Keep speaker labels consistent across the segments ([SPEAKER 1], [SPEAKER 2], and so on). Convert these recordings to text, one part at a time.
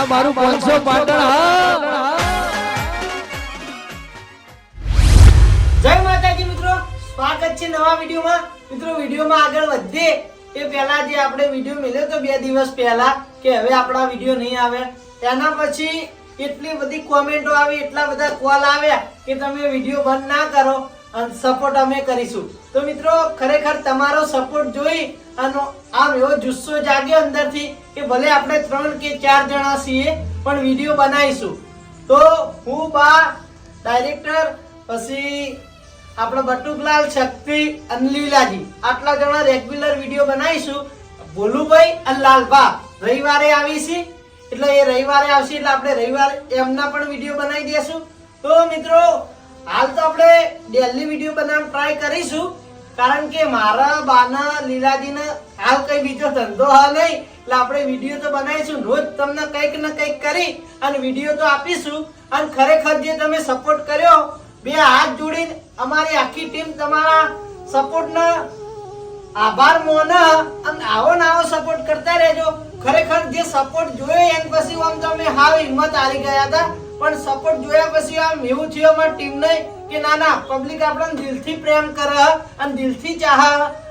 [SPEAKER 1] આ મારું પાંચસો પાટણ
[SPEAKER 2] જય માતાજી મિત્રો, સ્વાગત છે નવા વિડીયોમાં. મિત્રો, વિડીયોમાં આગળ વધીએ એ પહેલા જે આપણે વીડિયો મળ્યો તો બે દિવસ પહેલા કે હવે આપણા વીડિયો નહીં આવે. એના પછી એટલી બધી કોમેન્ટો આવી, એટલા બધા કોલ આવ્યા કે તમે વીડિયો બંધ ના કરો. અને સપોર્ટ અમે કરીશું. તો મિત્રો, ખરેખર તમારો સપોર્ટ જોઈ અને આમ એવો જુસ્સો જાગ્યો અંદરથી કે ભલે આપણે ત્રણ કે ચાર જણા છીએ, પણ વીડિયો બનાવીશું. તો હું બા ડાયરેક્ટર પછી આપણો બટુકલાલ, શક્તિ અને લીલાજી. આટલા જણા રેગ્યુલર વીડિયો બનાવીશું. ભોલુભાઈ અને લાલભા રવિવારે આવીશી એટલે એ રવિવારે આવશે, એટલે આપણે રવિવારે એમના પણ વીડિયો બનાવી દેશું. તો મિત્રો હાલ તો આપણે ડેલી વીડિયો બનાવવાનો ટ્રાય કરીશું, કારણ કે મારા બાના લીલાજીને હાલ કઈ બીજો ધંધો હાલ નહીં, એટલે આપણે વીડિયો તો બનાવીશું, રોજ તમને કંઈક ને કંઈક કરી અને વીડિયો તો આપીશું. અને ખરેખર જે તમે સપોર્ટ કર્યો, બે હાથ જોડીને અમારી આખી ટીમ તમારા સપોર્ટને આભાર મોન અને આવો ને આવો સપોર્ટ કરતા રહેજો. ખરેખર જે સપોર્ટ જોયો એમ પછી આમ તો અમે હાવ હિંમત હારી ગયા હતા. પણ સપોર્ટ જોયા પછી આમ એવું થયું અમારી ટીમને કે ના ના પબ્લિક આપણને દિલથી પ્રેમ કરે અને દિલથી ચાહ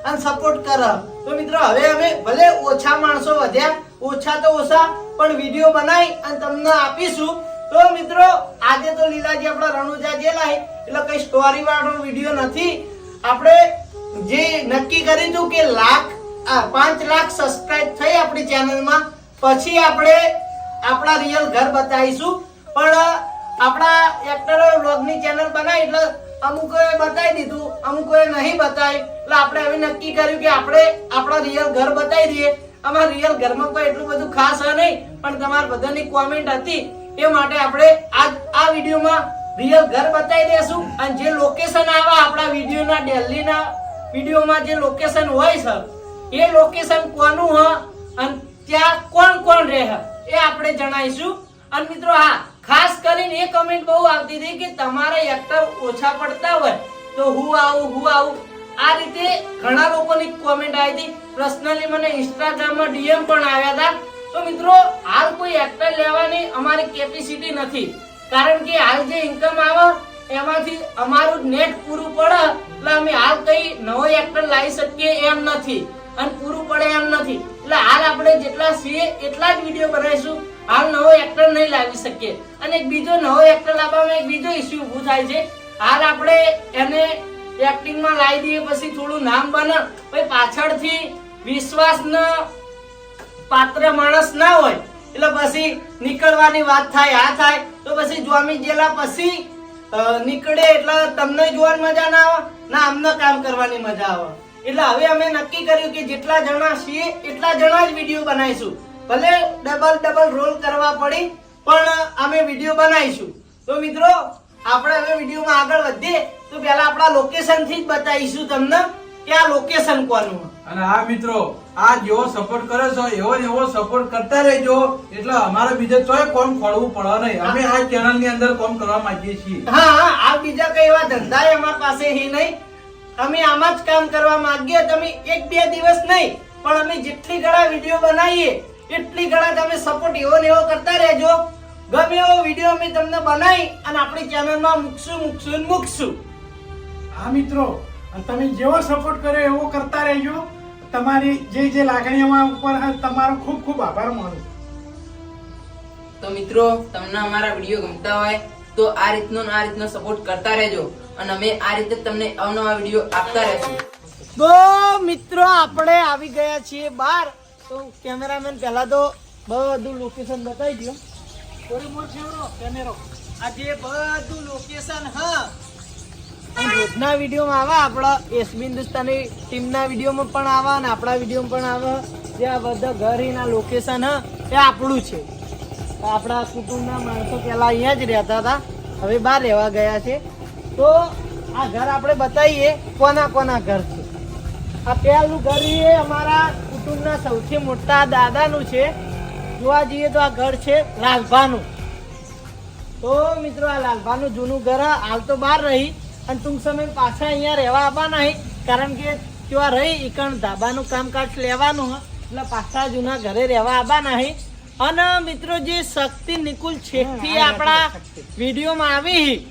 [SPEAKER 2] અને સપોર્ટ કરે. તો મિત્રો, હવે અમે ભલે ઓછા માણસો વધ્યા, ઓછા તો ઓછા, પણ વીડિયો બનાવી અને તમને આપીશું. તો મિત્રો, આજે તો લીલાજી આપણા રણુજા જેલા એટલે કઈ સ્ટોરી વાળો વીડિયો નથી. આપણે જે નક્કી કરીશું કે લાખ પાંચ લાખ સબસ્ક્રાઇબ થઈ આપણી ચેનલમાં પછી આપણે આપણા રિયલ ઘર બતાવીશું. પણ આપણા એક્ટરો વ્લોગની ચેનલ બનાવી એટલે અમુકોએ બતાવી દીધું, અમુકોએ નહીં બતાવી. એટલે આપણે હવે નક્કી કર્યું કે આપણે આપણા રિયલ ઘર બતાવી દઈએ. અમારા રિયલ ઘરમાં કોઈ એટલું બધું ખાસ હોય નહીં, પણ તમારા બધાની કોમેન્ટ હતી. એ માટે આપણે આજ, આ વિડીયોમાં રિયલ ઘર બતાવી દેશું. અને જે લોકેશન આવા આપણા વિડીયોના દિલ્હીના વિડીયોમાં જે લોકેશન હોય છે એ લોકેશન કોનું હ? અને ત્યાં કોણ કોણ રહે એ આપણે જણાવીશું. અને મિત્રો, હા ખાસ કરીને એ કમેન્ટ બહુ આવતી હતી કે તમારા એક્ટર ઓછા પડતા હોય તો હું આવું હું આવું. આ રીતે ઘણા લોકોની કોમેન્ટ આવી હતી. પર્સનલી મને ઇન્સ્ટાગ્રામમાં ડીએમ પણ આવ્યા હતા. તો મિત્રો, હાલ કોઈ એક્ટર લેવાની અમારી કેપેસિટી નથી. કારણ કે હાલ જે ઇન્કમ આવે, એમાંથી અમારું નેટ પૂરું પડે. એટલે અમે હાલ કઈ નવો એક્ટર લાવી શકીએ એમ નથી. અને પૂરું પડે એમ નથી. એટલે હાલ આપણે જેટલા છીએ, એટલા જ વીડિયો બનાવીશું. હાલ નવો એક્ટર નહીં લાવી શકીએ. અને એક બીજો નવો એક્ટર લાવવામાં એક બીજો ઇસ્યુ ઊભું થાય છે. હાલ આપણે એને એક્ટિંગમાં લાવી દઈએ પછી થોડું નામ બને. પછી પાછળથી વિશ્વાસનો પાત્ર માણસ ના હોય, એટલે પછી નીકળવાની વાત થાય, આ થાય. તો પછી જોમી જેલા પછી નીકળે એટલે તમને જોવાની મજા ના આવે, ના, અમને કામ કરવાની મજા આવે. એટલે હવે અમે નક્કી કર્યું કે જેટલા જણા છીએ, એટલા જણા જ વીડિયો બનાવીશું. ભલે ડબલ ડબલ રોલ કરવા પડી પણ અમે વીડિયો બનાવીશું. તો મિત્રો આપણે હવે વિડીયોમાં આગળ વધીએ. તો પહેલા આપણા લોકેશનથી જ બતાવીશું તમને કે આ લોકેશન કોનું
[SPEAKER 3] અને આ મિત્રો આ જેવો સપોર્ટ કરે છો એવો ને એવો સપોર્ટ કરતા રહેજો. એટલે અમારે બીજે તોય કોમ ખોળવું પડે નહીં. અમે આ ચેનલની અંદર કોમ કરવા માંગીએ છીએ.
[SPEAKER 2] હા હા આ બીજા કઈ એવા ધંધા અમારા પાસે હી નહીં. અમે આમાં જ કામ કરવા માંગીએ. તમે એક બે દિવસ નહીં પણ અમે જેટલી ઘણા વીડિયો બનાવીએ એટલી ઘણા તમે સપોર્ટ એવો ને એવો કરતા રહેજો. ગમે એવો વીડિયો અમે તમને બનાવી અને આપણી ચેનલમાં મૂકશું મૂકશું મૂકશું.
[SPEAKER 4] હા મિત્રો. અને તમે જેવો સપોર્ટ કર્યો એવો કરતા રહેજો. તમારી જે જે લાગણીઓમાં ઉપર તમારો ખૂબ ખૂબ આભાર માનું
[SPEAKER 5] તો મિત્રો તમને અમારા વીડિયો ગમતા હોય તો આ રીતનો આ રીતનો સપોર્ટ કરતા રહેજો. અને અમે આ રીતે તમને અવનવા વીડિયો આપતા રહેશું.
[SPEAKER 2] તો મિત્રો આપણે આવી ગયા છીએ બહાર. તો કેમેરામેન પહેલા તો બધું લોકેશન બતાવી દો
[SPEAKER 4] થોડી છેવડો કેમેરો.
[SPEAKER 2] આ જે બધું લોકેશન હા. રોજના વિડીયોમાં આવા, આપણા એસ હિન્દુસ્તાની ટીમના વિડીયોમાં પણ આવા અને આપણા વિડીયોમાં પણ આવા. જે આ બધા ઘર એના લોકેશન હ, એ આપણું છે. આપણા કુટુંબના માણસો પહેલાં અહીંયા જ રહેતા હતા. હવે બહાર રહેવા ગયા છે. તો આ ઘર આપણે બતાવીએ કોના કોના ઘર છે. આ પહેલું ઘર એ અમારા કુટુંબના સૌથી મોટા દાદાનું છે. જોવા જઈએ તો આ ઘર છે લાલભાનું. તો મિત્રો આ લાલભાનું જૂનું ઘર હાલ તો બહાર રહી. અને ટૂંક સમય પાછા અહીંયા રહેવા આવવાના હી. કારણ કે ત્યાં રહી એકણ ધાબાનું કામકાજ લેવાનું હ. એટલે પાછા જૂના ઘરે રહેવા આવવાના હી. અને મિત્રો જે શક્તિ નિકુલ છેકથી આપણા વિડીયોમાં આવી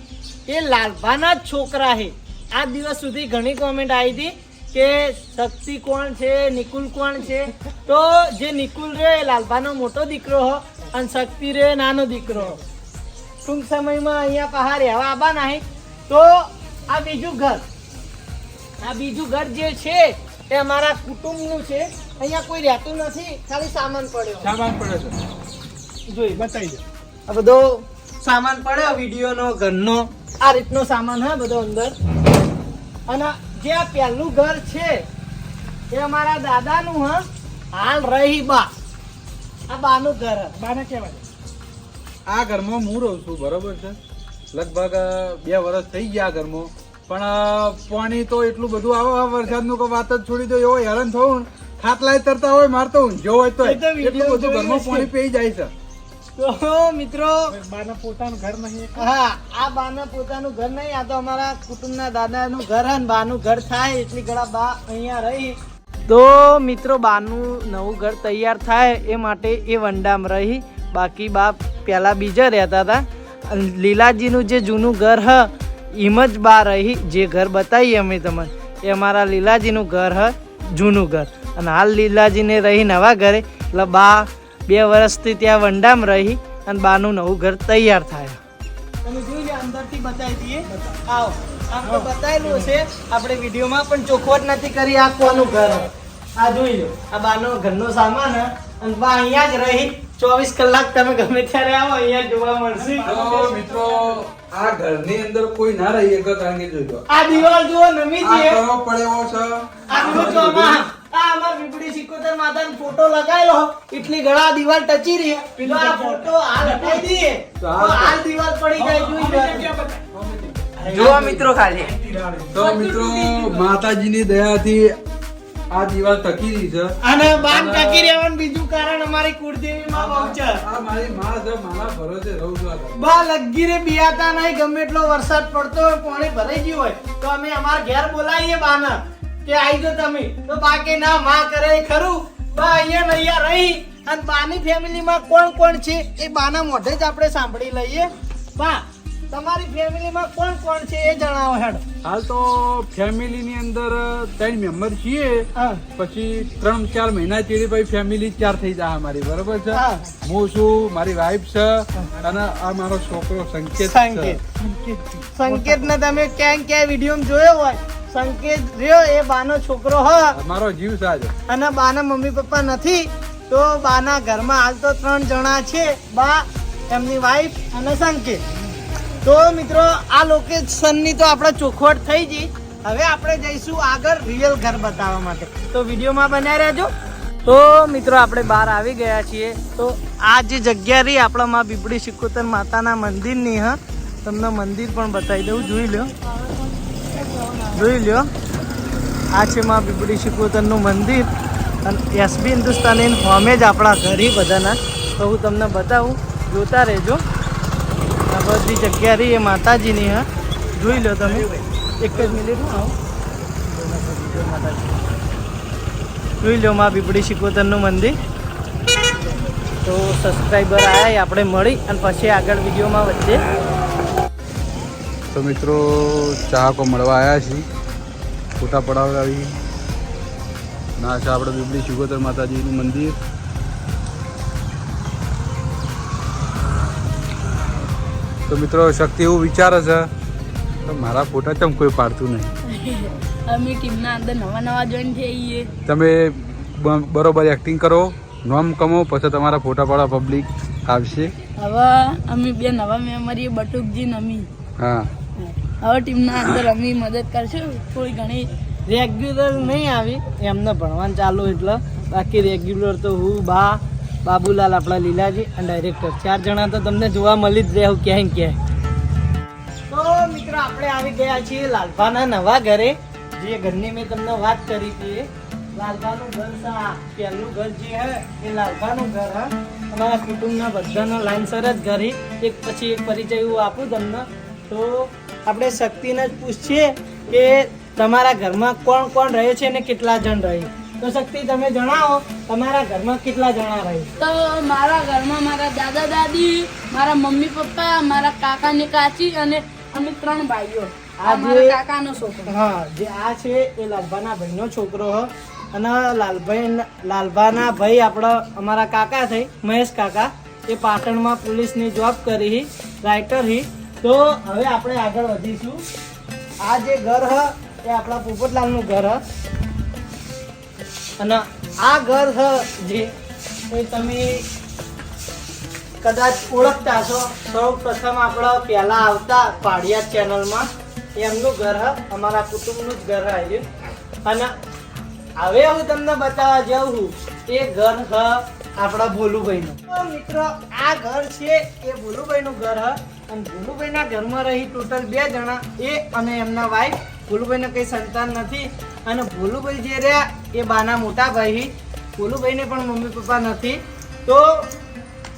[SPEAKER 2] એ લાલભાના જ છોકરા છે આ દિવસ સુધી ઘણી કોમેન્ટ આવી હતી. કે શક્તિ કોણ છે નિકુલ કોણ છે? તો જે નિકુલ રે એ લાલભાનો મોટો દીકરો હો અને શક્તિ રે નાનો દીકરો ટૂંક સમયમાં અહીંયા પહાડ રહેવા આવા નહીં. તો આ બીજું ઘર. આ બીજું ઘર જે છે એ અમારા કુટુંબનું છે. અહીંયા કોઈ રહેતું નથી ખાલી સામાન પડ્યો.
[SPEAKER 3] સામાન પડ્યો છે.
[SPEAKER 2] જોઈ.
[SPEAKER 4] બતાવી દો.
[SPEAKER 2] આ બધો સામાન પડ્યો વિડીયોનો ઘરનો. આ રીતનો સામાન હા બધો અંદર. અને જે આ પહેલું ઘર છે એ અમારા દાદાનું હા? હાલ રહી બા. આ બાનું ઘર.
[SPEAKER 4] બાને કહેવાય.
[SPEAKER 3] આ ઘરમાં હું રહું છું બરોબર છે? લગભગ બે વર્ષ થઈ ગયા આ ઘરમાં. પણ પાણી તો એટલું બધું આવે વરસાદનું કે વાત જ છોડી દો એવો હેરાન થવું ને. ખાટલાએ તરતા હોય મારતો ઊંઝો હોય તો એટલું બધું ઘરમાં પાણી પી જાય છે.
[SPEAKER 2] તો મિત્રો.
[SPEAKER 4] બાના પોતાનું ઘર નહીં
[SPEAKER 2] હા આ બાના પોતાનું ઘર નહીં આ તો અમારા કુટુંબના દાદાનું ઘર હે ને બાનું ઘર થાય એટલી ઘણા બા અહીંયા રહી. તો મિત્રો બાનું નવું ઘર તૈયાર થાય એ માટે એ વંડામ રહી. બાકી બા પહેલાં બીજા રહેતા હતા. અને લીલાજીનું જે જૂનું ઘર હ એમ જ બા રહી. જે ઘર બતાવીએ અમે તમને એ અમારા લીલાજીનું ઘર હ જૂનું ઘર. અને હાલ લીલાજીને રહી નવા ઘરે. એટલે બા બે વર્ષથી ત્યાં વંડામ રહી અને બાનું નવું ઘર તૈયાર થાય. તમે જોઈ લે અંદરથી બતાવી દઈએ. આવો. આમ તો બતાવેલું છે આપણે વિડીયોમાં પણ ચોખવટ નથી કરી આ કોનું ઘર. આ જોઈ લો આ બાનો ઘરનો સામાન હે. અને બા અહીંયા જ રહી. ચોવીસ કલાક તમે ગમે ત્યારે આવો અહીંયા જોવા મળશે.
[SPEAKER 3] મિત્રો આ ઘરની અંદર કોઈ ના રહી શકે કારણ કે જોજો
[SPEAKER 2] આ દિવાલ જુઓ નમી છે.
[SPEAKER 3] પડ્યો છે.
[SPEAKER 2] આ અમાર બીબડી સિકોતર માતાનો ફોટો લગાયેલો એટલી ઘણા દીવાલ ટચી રહી. પેલો આ ફોટો હાલ હટાઈ દઈએ. તો હાલ દીવાલ પડી જાય જોઈ
[SPEAKER 5] જોવા મિત્રો ખાલી.
[SPEAKER 3] તો મિત્રો માતાજીની દયાથી આ દિવાલ ટકી રહી છે.
[SPEAKER 2] અને બાન ટકી રહેવાનું બીજું કારણ અમારી કુળદેવી માં છે.
[SPEAKER 3] આ મારી માં છે મારા ભરોસે રહું છું
[SPEAKER 2] બા લગી રે બિયાતા નહીં ગમે એટલો વરસાદ પડતો હોય પાણી ભરાઈ ગયું હોય તો અમે અમાર ઘેર બોલાવીએ બાને. કે આવી જો તમે. તો બાકી ના માં કરે ખરું. બા અહીંયા નૈયા રહી. અને બાની ફેમિલીમાં કોણ કોણ છે એ બાના મોઢે જ આપણે સાંભળી લઈએ. બા તમારી ફેમિલીમાં કોણ કોણ છે એ જણાવો હેડ.
[SPEAKER 3] હાલ તો ફેમિલી ની અંદર ત્રણ મેમ્બર છીએ.
[SPEAKER 2] હા.
[SPEAKER 3] પછી ત્રણ ચાર મહિના ચીડી પછી ફેમિલી ચાર થઈ જાય અમારી બરોબર છે?
[SPEAKER 2] હા.
[SPEAKER 3] હું છું મારી વાઈફ છે અને આ મારો છોકરો સંકેત
[SPEAKER 2] સંકેત સંકેત. ને તમે ક્યાંય ક્યાંય વીડિયો જોયો હોય? સંકેત રહ્યો એ બાનો છોકરો હ.
[SPEAKER 3] મારો જીવ સાજો
[SPEAKER 2] અને બાના મમ્મી પપ્પા નથી તો બાના ઘરમાં હાલ તો ત્રણ જણા છે બા એમની વાઈફ અને સંકેત. તો મિત્રો આ લોકેશનની તો આપણે ચોખવટ થઈ ગઈ. હવે આપણે જઈશું આગળ રિયલ ઘર બતાવવા માટે. તો વિડીયોમાં બનાવી રહેજો. તો મિત્રો આપણે બહાર આવી ગયા છીએ. તો આ જે જગ્યા રહી આપણા માં બીબડી સિકોતર માતાના મંદિરની હા તમને મંદિર પણ બતાવી દઉં જોઈ લો જોઈ લ્યો. આ છે માં પીપળી શિકોતરનું મંદિર. અને એસબી હિન્દુસ્તાની હોમે જ આપણા ઘરે બધાના. તો હું તમને બતાવું. જોતા રહેજો. આ બધી જગ્યા રહી એ માતાજીની, હા. જોઈ લો તમે. એક જ મિનિટ આવું જોઈ લો માં પીપળી શિકોતરનું મંદિર. તો સબસ્ક્રાઈબર આવ્યા આપણે મળી અને પછી આગળ વિડીયોમાં વચ્ચે
[SPEAKER 3] તો મિત્રો ચાહકો મળવા આવ્યા છીએ. ફોટા પડાવડાવી. ના છે આપણે બીબડી સુગોતર માતાજીનું મંદિર. તો મિત્રો શક્તિ એવું વિચારે છે તો મારા ફોટા ચમ કોઈ પાડતું નહીં.
[SPEAKER 6] અમે ટીમના અંદર નવા નવા જોઈન થઈએ
[SPEAKER 3] તમે બરોબર એક્ટિંગ કરો નોમ કમો પછી તમારા ફોટા પાડવા પબ્લિક આવશે.
[SPEAKER 6] હવે અમે બે નવા મેમરી બટુકજી નમી અમી.
[SPEAKER 3] હા.
[SPEAKER 6] હવે ટીમના અંદર અમે મદદ કરશું. થોડી ઘણી
[SPEAKER 2] રેગ્યુલર નહીં આવી, એમને ભણવાનું ચાલુ એટલે. બાકી રેગ્યુલર તો હું, બા, બાબુલાલ, આપણા લીલાજી અને ડાયરેક્ટર ચાર જણા તો તમને જોવા મળી જ રહે ક્યાંય ક્યાંય. તો મિત્રો, આપણે આવી ગયા છીએ લાલભાના નવા ઘરે. જે ઘરની મેં તમને વાત કરી હતી લાલભાનું ઘર પહેલું ઘર જે હે, એ લાલભાનું ઘર હા. અમારા કુટુંબના બધાના લાઈનસર જ ઘર. એક પછી એક પરિચય હું આપું તમને. તો આપણે શક્તિને જ પૂછીએ કે તમારા ઘરમાં કોણ કોણ રહે છે અને કેટલા જણ રહે તો શક્તિ તમે જણાવો તમારા ઘરમાં કેટલા જણા રહે
[SPEAKER 6] તો મારા ઘરમાં મારા દાદા દાદી મારા મમ્મી પપ્પા મારા કાકા ને કાચી અને અમે ત્રણ ભાઈઓ. આ
[SPEAKER 2] આજે-
[SPEAKER 6] કાકાનો છોકરો.
[SPEAKER 2] હા જે આ છે એ લાલભાના ભાઈનો છોકરો હ. અને લાલભાઈ લાલભાના ભાઈ આપણા અમારા કાકા થઈ મહેશ કાકા. એ પાટણમાં પોલીસની જોબ કરી હી રાઇટર હી. તો હવે આપણે આગળ વધીશું. આ જે ઘર હ, એ આપણા પોપટલાલનું ઘર હ. અને આ ઘર હ જે એ તમે કદાચ ઓળખતા છો સૌ પ્રથમ આપણા પહેલા આવતા પાડિયા ચેનલમાં એમનું ઘર હ, અમારા કુટુંબનું જ ઘર આવ્યું અને હવે હું તમને બતાવવા જાઉં છું, એ ઘર હ આપણા ભોલુભાઈનું. તો મિત્રો, આ ઘર છે એ ભોલુભાઈનું ઘર હ. અને ભોલુભાઈના ઘરમાં રહી ટોટલ બે જણા, એ અને એમના વાઈફ ભોલુભાઈને કંઈ સંતાન નથી અને ભોલુભાઈ જે રહ્યા એ બાના મોટા ભાઈ. ભોલુભાઈને પણ મમ્મી પપ્પા નથી. તો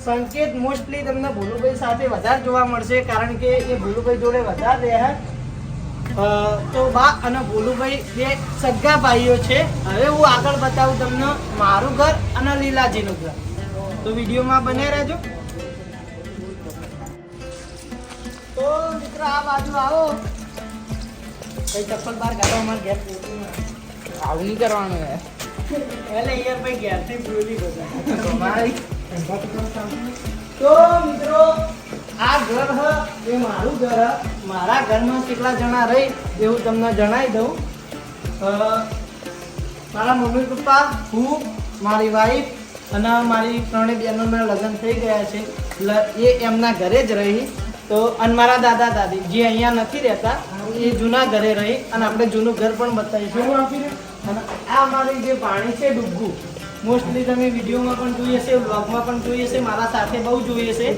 [SPEAKER 2] સંકેત મોસ્ટલી તમને ભોલુભાઈ સાથે વધારે જોવા મળશે કારણ કે એ ભોલુભાઈ જોડે વધારે રહ્યા. તો બા અને ભોલુભાઈ બે સગા ભાઈઓ છે. હવે હું આગળ બતાવું તમને મારું ઘર અને લીલાજીનું ઘર. તો વિડીયોમાં બને રહેજો. તો મિત્રો આ બાજુ આવો. કઈ ચપ્પલ બહાર કાઢો અમારે ઘેર.
[SPEAKER 5] આવું નહીં કરવાનું યાર.
[SPEAKER 2] એટલે યાર ભાઈ ઘેરથી ભૂલી બધા મારી તો મિત્રો આ ઘર હ એ મારું ઘર હ. મારા ઘરમાં કેટલા જણા રહી એવું તમને જણાવી દઉં. મારા મમ્મી પપ્પા હું મારી વાઈફ અને મારી ત્રણેય બહેનોના લગ્ન થઈ ગયા છે. એ એમના ઘરે જ રહી. તો અને મારા દાદા દાદી જે અહીંયા નથી રહેતા એ જૂના ઘરે રહી અને આપણે જૂનું ઘર પણ બતાવીશું. અને આ અમારી જે પાણી છે ડુગ્ગુ મોસ્ટલી તમે વિડીયોમાં પણ જોઈ હશે બ્લોગમાં પણ જોઈ હશે મારા સાથે બહુ જોઈ હશે.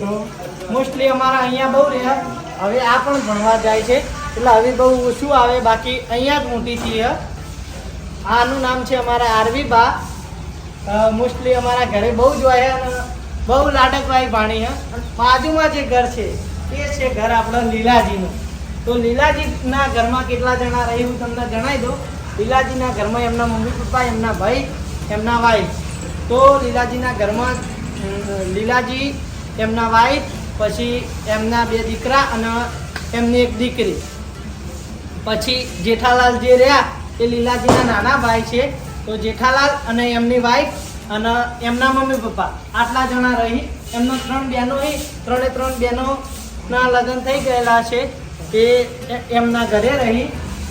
[SPEAKER 2] મોસ્ટલી અમારા અહીંયા બહુ રહ્યા. હવે આ પણ ભણવા જાય છે. એટલે હવે બહુ ઓછું આવે બાકી અહીંયા જ મોટી છીએ. આનું નામ છે અમારા આરવી બા. મોસ્ટલી અમારા ઘરે બહુ જ હોય અને બહુ લાડકવાય પાણી હે બાજુમાં જે ઘર છે એ છે ઘર આપણા લીલાજીનું. તો લીલાજીના ઘરમાં કેટલા જણા રહી હું તમને જણાવી દઉં. લીલાજીના ઘરમાં એમના મમ્મી પપ્પા, એમના ભાઈ, એમના વાઈફ. તો લીલાજીના ઘરમાં લીલાજી, એમના વાઈફ, પછી એમના બે દીકરા અને એમની એક દીકરી. પછી જેઠાલાલ જે રહ્યા, એ લીલાજીના નાના ભાઈ છે. તો જેઠાલાલ અને એમની વાઈફ અને એમના મમ્મી પપ્પા. આટલા જણા રહી, એમનો ત્રણ બહેનો ત્રણે ત્રણ બહેનોના લગ્ન થઈ ગયેલા છે, એ- એમના ઘરે રહી.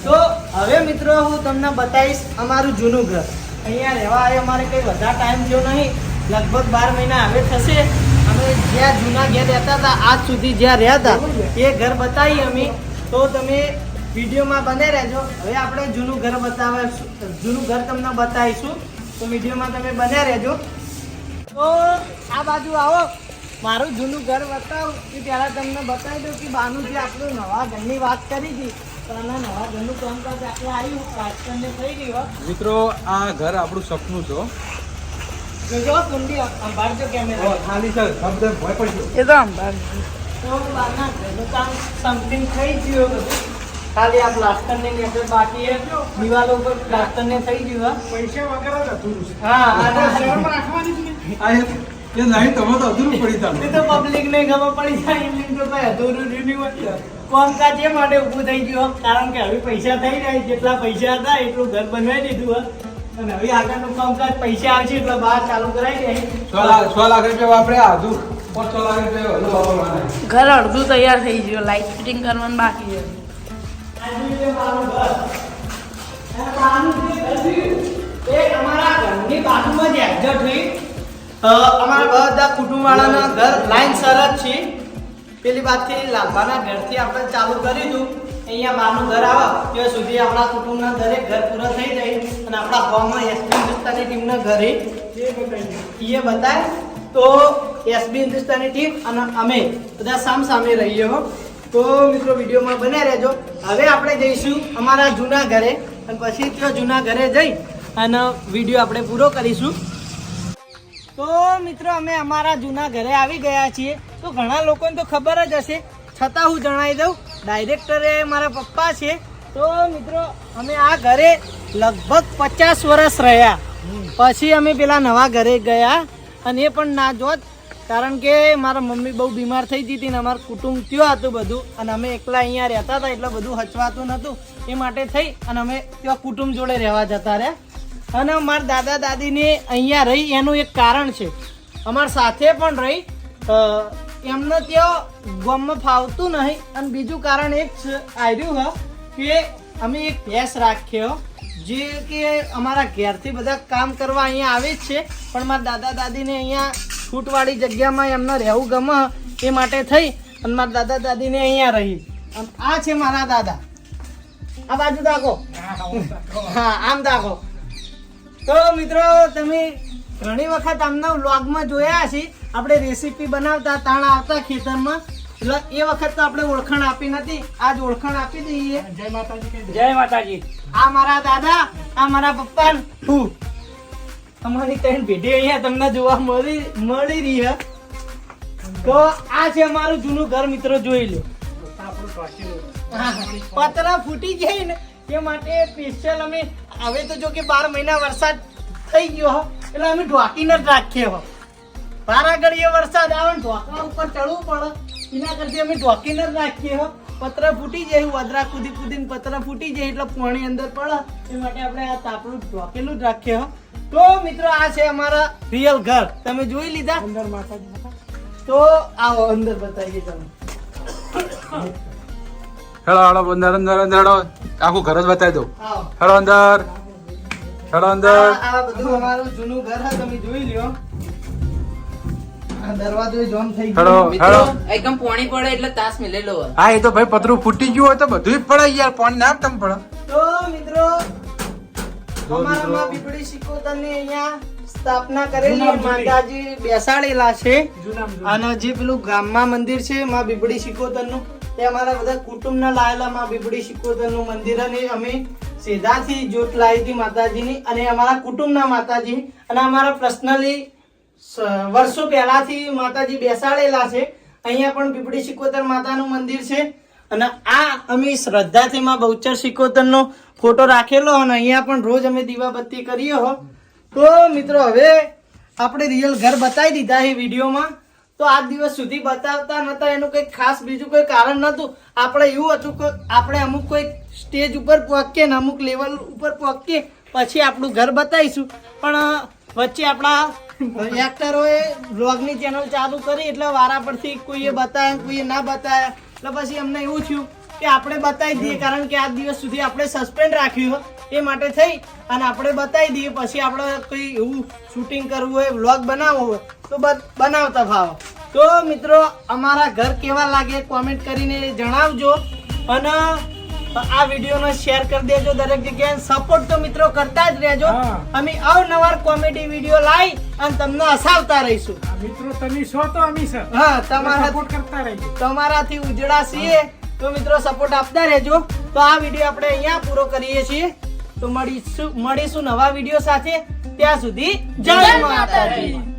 [SPEAKER 2] તો હવે મિત્રો હું તમને બતાવીશ અમારું જૂનું ઘર. અહીંયા રહેવા આવે અમારે કંઈ વધારે ટાઈમ થયો નહીં. લગભગ બાર મહિના હવે થશે. અમે જ્યાં જૂના ઘેર રહેતા હતા, આજ સુધી જ્યાં રહ્યા હતા, એ ઘર બતાવીએ અમે. તો તમે વિડીયોમાં બને રહેજો. હવે આપણે જૂનું ઘર બતાવે જૂનું ઘર તમને બતાવીશું. તો વિડીયોમાં તમે બને રહેજો. તો આ બાજુ આવો. મારું જૂનું ઘર બતાવું કે પહેલાં તમને બતાવી દઉં કે બાનું જે આપણું નવા ઘરની વાત કરી હતી તો આના નવા ઘરનું કામકાજ આપણે આવ્યું રાજસ્થાનને થઈ ગયું
[SPEAKER 3] મિત્રો આ ઘર આપણું સપનું છો
[SPEAKER 6] એ તો અંબાર
[SPEAKER 2] તો બારના ઘરનું કામ સમથિંગ થઈ ગયું ખાલી આ પ્લાસ્ટરની નેચર બાકી છે દિવાલો ઉપર પ્લાસ્ટરને થઈ ગયું
[SPEAKER 4] પૈસા વગર જ
[SPEAKER 2] હા
[SPEAKER 4] રાખવાની
[SPEAKER 3] એ એ નહીં તમે તો અધૂરું પડી
[SPEAKER 2] એ તો પબ્લિક ને ખબર પડી જાય એટલે તો ભાઈ અધૂરું રહ્યું નહીં હોય કોમકાજ એ માટે ઊભું થઈ ગયું કારણ કે હવે પૈસા થઈ જાય જેટલા પૈસા હતા એટલું ઘર બનાવી દીધું હે. અને હવે આગળનું કામકાજ પૈસા આવશે એટલે બહાર ચાલુ કરાવી
[SPEAKER 3] લાખ રૂપિયા વાપરે આધું છ લાખ રૂપિયા વધુ વાપરવાના.
[SPEAKER 6] ઘર અડધું તૈયાર થઈ ગયું લાઈટ ફિટિંગ કરવાનું બાકી છે.
[SPEAKER 2] આજનું જે મારું ઘર અને બહારનું જે ઘર રહ્યું, એ અમારા ઘરની બાજુમાં જ એક્ઝેક્ટ અમારા બધા કુટુંબવાળાના ઘર લાઈન સરસ છે. પેલી વાતથી લાંબાના ઘરથી આપણે ચાલુ કર્યું અહીંયા બહારનું ઘર આવે, ત્યાં સુધી આપણા કુટુંબના દરેક ઘર પૂરા થઈ જાય અને આપણા ગામમાં એસબી હિન્દુસ્તાની ટીમના ઘરે.
[SPEAKER 4] એ
[SPEAKER 2] બતાય, તો એસબી હિન્દુસ્તાની ટીમ અને અમે બધા સામ સામે રહીએ હો. તો મિત્રો વિડીયોમાં બને રહેજો. હવે આપણે જઈશું અમારા જૂના ઘરે અને પછી ત્યાં જૂના ઘરે જઈ અને વીડિયો આપણે પૂરો કરીશું. તો મિત્રો, અમે અમારા જૂના ઘરે આવી ગયા છીએ. તો ઘણા લોકોને તો ખબર જ હશે. છતાં હું જણાવી દઉં ડાયરેક્ટરે મારા પપ્પા છે. તો મિત્રો, અમે આ ઘરે લગભગ પચાસ વર્ષ રહ્યા. પછી અમે પેલા નવા ઘરે ગયા. અને એ પણ ના જોત, કારણ કે મારા મમ્મી બહુ બીમાર થઈ ગઈ હતી ને અમારું કુટુંબ ત્યાં હતું બધું. અને અમે એકલા અહીંયા રહેતા હતા, એટલે બધું હચવાતું નહોતું. એ માટે થઈ અને અમે ત્યાં કુટુંબ જોડે રહેવા જતા રહ્યા. અને મારા દાદા દાદીને અહીંયા રહી એનું એક કારણ છે. અમારા સાથે પણ રહી એમને ત્યાં ગમમાં ફાવતું નહીં. અને બીજું કારણ એક આવ્યું હ કે અમે એક ભેંસ રાખ્યો જે કે અમારા ઘેરથી બધા કામ કરવા અહીંયા આવે જ છે. પણ મારા દાદા દાદીને અહીંયા છૂટવાળી જગ્યામાં એમને રહેવું ગમે એ માટે થઈ. અને મારા દાદા દાદીને અહીંયા રહી. અને આ છે મારા દાદા. આ બાજુ દાખો. હા આમ દાખો. તો મિત્રો તમે ઘણી વખત આમના વ્લોગમાં જોયા છે આપણે રેસીપી બનાવતા તાણ આવતા ખેતરમાં. એટલે એ વખત તો આપણે ઓળખાણ આપી નથી. આજ ઓળખાણ આપી દઈએ.
[SPEAKER 4] જય માતાજી
[SPEAKER 1] જય. માતાજી.
[SPEAKER 2] આ મારા દાદા આ મારા પપ્પા હું? અમારી ત્રણ ભેટી અહીંયા તમને જોવા મળી મળી રહી છે તો આ છે અમારું જૂનું ઘર મિત્રો જોઈ લો. પતરા ફૂટી જાય ને એ માટે સ્પેશિયલ અમે હવે તો જો કે બાર મહિના વરસાદ થઈ ગયો હો એટલે અમે ઢોકીને જ રાખીએ હો. બાર આગળ એ વરસાદ આવે ને ઢોકવા ઉપર ચડવું પડે. એના કરતી અમે ઢોકીને જ રાખીએ હો. પત્ર ફૂટી જાય વદરા કૂદી કૂદીને પત્ર ફૂટી જાય એટલે પાણી અંદર પડે. એ માટે આપણે આ તાપડું ઢોકેલું જ રાખીએ હો. તો મિત્રો આ છે અમારા રિયલ ઘર. તમે જોઈ લીધા?
[SPEAKER 4] અંદર માતાજી
[SPEAKER 2] તો આવો અંદર બતાવીએ તમે
[SPEAKER 3] હેલો હેલો અંદર અંદર અંદર આખું ઘર જ બતાવી દઉં.
[SPEAKER 2] આવો
[SPEAKER 3] અંદર. હેડો અંદર.
[SPEAKER 2] આ બધું અમારું જૂનું ઘર છે તમે જોઈ લ્યો. દરવાજો જોમ થઈ ગયો.
[SPEAKER 5] મિત્રો એકદમ પોણી પડે એટલે તાસ મિલેલો હોય
[SPEAKER 3] હા એ તો ભાઈ પતરું ફૂટી ગયું હોય તો બધું પડે યાર પાણી ના તમ પડે.
[SPEAKER 2] તો મિત્રો અહીંયા સ્થાપના કરેલી માતાજી બેસાડેલા છે. અને જે પેલું ગામમાં મંદિર છે માં બીપડી સિકોતરનું તે અમારા બધા કુટુંબના લાયેલા માં બીબડી સિકોતરનું મંદિર અને અમે સીધાથી જોત લાવી હતી માતાજીની અને અમારા કુટુંબના માતાજી અને અમારા પર્સનલી વર્ષો પહેલાથી માતાજી બેસાડેલા છે. અહીંયા પણ બીબડી સિકોતર માતાનું મંદિર છે. અને આ અમે શ્રદ્ધાથી માં બહુચર સિકોતરનો ફોટો રાખેલો અને અહીંયા પણ રોજ અમે દીવાબત્તી કરીએ હો. તો મિત્રો, હવે આપણે રિયલ ઘર બતાવી દીધા એ વિડીયોમાં. તો આજ દિવસ સુધી બતાવતા નતા, એનું કંઈક ખાસ બીજું કોઈ કારણ નતું. આપણે એવું હતું કે આપણે અમુક કોઈ સ્ટેજ ઉપર પહોંચીએ ને અમુક લેવલ ઉપર પહોંચીએ પછી આપણું ઘર બતાવીશું. પણ વચ્ચે આપણા એક્ટરોએ બ્લોગની ચેનલ ચાલુ કરી, એટલે વારા પરથી કોઈએ બતાવ્યા કોઈએ ના બતાવ્યા એટલે પછી અમને એવું થયું કે આપણે બતાવી દઈએ કારણ કે આ દિવસ સુધી આપણે સસ્પેન્ડ રાખ્યું એ માટે થઈ. અને આપણે બતાવી દઈએ પછી આપણે કોઈ એવું શૂટિંગ કરવું હોય વ્લોગ બનાવવો હોય તો બનાવતા ફાવો તો મિત્રો અમારા ઘર કેવા લાગે કોમેન્ટ કરીને જણાવજો. અને આ વિડીયોને શેર કરી દેજો દરેક જગ્યાએ. સપોર્ટ તો મિત્રો કરતા જ રહેજો. અમે અવનવાર કોમેડી વીડિયો લાવી અને તમને હસાવતા રહીશું.
[SPEAKER 4] મિત્રો તમે છો તો અમે
[SPEAKER 2] હા તમારા
[SPEAKER 4] સપોર્ટ કરતા રહેજો.
[SPEAKER 2] તમારાથી ઉજળા છીએ. તો મિત્રો સપોર્ટ આપતા રહેજો. તો આ વીડિયો આપણે અહીંયા પૂરો કરીએ છીએ. તો મળીશું મળીશું નવા વીડિયો સાથે. ત્યાં સુધી જય માતાજી.